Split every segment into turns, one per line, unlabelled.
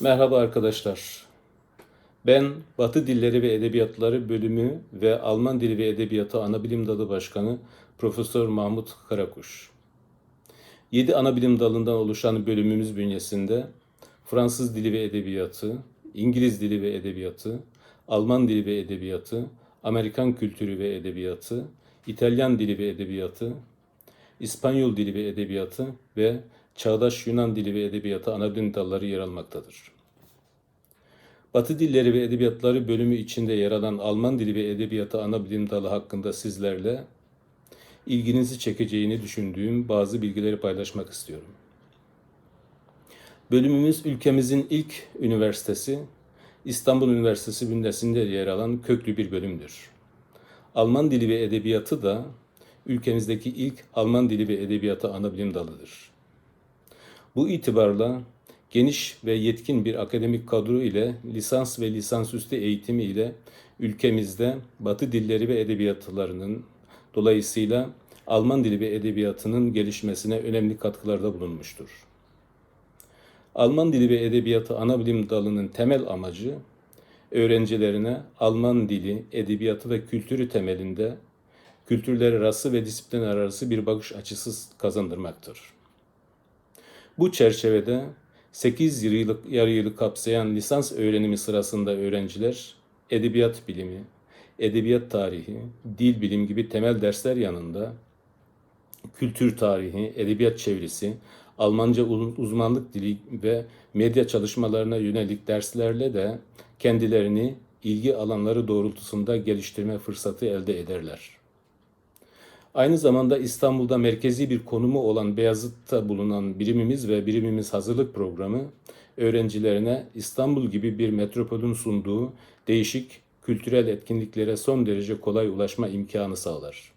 Merhaba arkadaşlar. Ben Batı Dilleri ve Edebiyatları bölümü ve Alman Dili ve Edebiyatı Anabilim Dalı Başkanı Profesör Mahmut Karakuş. 7 anabilim dalından oluşan bölümümüz bünyesinde Fransız Dili ve Edebiyatı, İngiliz Dili ve Edebiyatı, Alman Dili ve Edebiyatı, Amerikan Kültürü ve Edebiyatı, İtalyan Dili ve Edebiyatı, İspanyol Dili ve Edebiyatı ve Çağdaş Yunan Dili ve Edebiyatı anabilim dalları yer almaktadır. Batı Dilleri ve Edebiyatları bölümü içinde yer alan Alman Dili ve Edebiyatı ana bilim dalı hakkında sizlerle ilginizi çekeceğini düşündüğüm bazı bilgileri paylaşmak istiyorum. Bölümümüz ülkemizin ilk üniversitesi, İstanbul Üniversitesi bünyesinde yer alan köklü bir bölümdür. Alman Dili ve Edebiyatı da ülkemizdeki ilk Alman Dili ve Edebiyatı ana bilim dalıdır. Bu itibarla geniş ve yetkin bir akademik kadro ile lisans ve lisansüstü eğitimi ile ülkemizde Batı dilleri ve edebiyatlarının dolayısıyla Alman dili ve edebiyatının gelişmesine önemli katkılarda bulunmuştur. Alman dili ve edebiyatı ana bilim dalının temel amacı öğrencilerine Alman dili, edebiyatı ve kültürü temelinde kültürler arası ve disiplinler arası bir bakış açısı kazandırmaktır. Bu çerçevede 8 yıllık yarı yılı kapsayan lisans öğrenimi sırasında öğrenciler edebiyat bilimi, edebiyat tarihi, dil bilim gibi temel dersler yanında kültür tarihi, edebiyat çevirisi, Almanca uzmanlık dili ve medya çalışmalarına yönelik derslerle de kendilerini ilgi alanları doğrultusunda geliştirme fırsatı elde ederler. Aynı zamanda İstanbul'da merkezi bir konumu olan Beyazıt'ta bulunan birimimiz ve birimimiz hazırlık programı öğrencilerine İstanbul gibi bir metropolün sunduğu değişik kültürel etkinliklere son derece kolay ulaşma imkanı sağlar.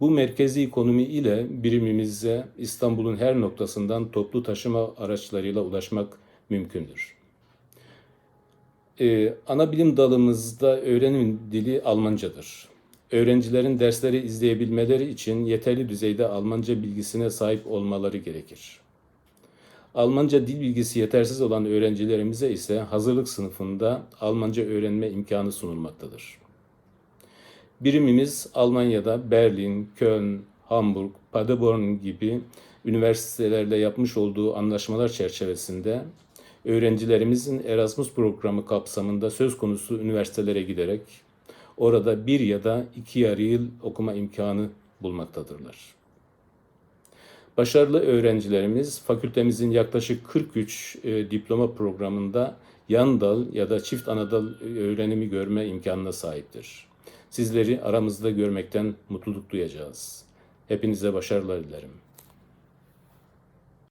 Bu merkezi konumi ile birimimize İstanbul'un her noktasından toplu taşıma araçlarıyla ulaşmak mümkündür. Ee, ana bilim dalımızda öğrenim dili Almancadır öğrencilerin dersleri izleyebilmeleri için yeterli düzeyde Almanca bilgisine sahip olmaları gerekir. Almanca dil bilgisi yetersiz olan öğrencilerimize ise hazırlık sınıfında Almanca öğrenme imkanı sunulmaktadır. Birimimiz Almanya'da Berlin, Köln, Hamburg, Paderborn gibi üniversitelerle yapmış olduğu anlaşmalar çerçevesinde öğrencilerimizin Erasmus programı kapsamında söz konusu üniversitelere giderek orada bir ya da iki yarı yıl okuma imkanı bulmaktadırlar. Başarılı öğrencilerimiz fakültemizin yaklaşık 43 e, diploma programında yan dal ya da çift anadal öğrenimi görme imkanına sahiptir. Sizleri aramızda görmekten mutluluk duyacağız. Hepinize başarılar dilerim.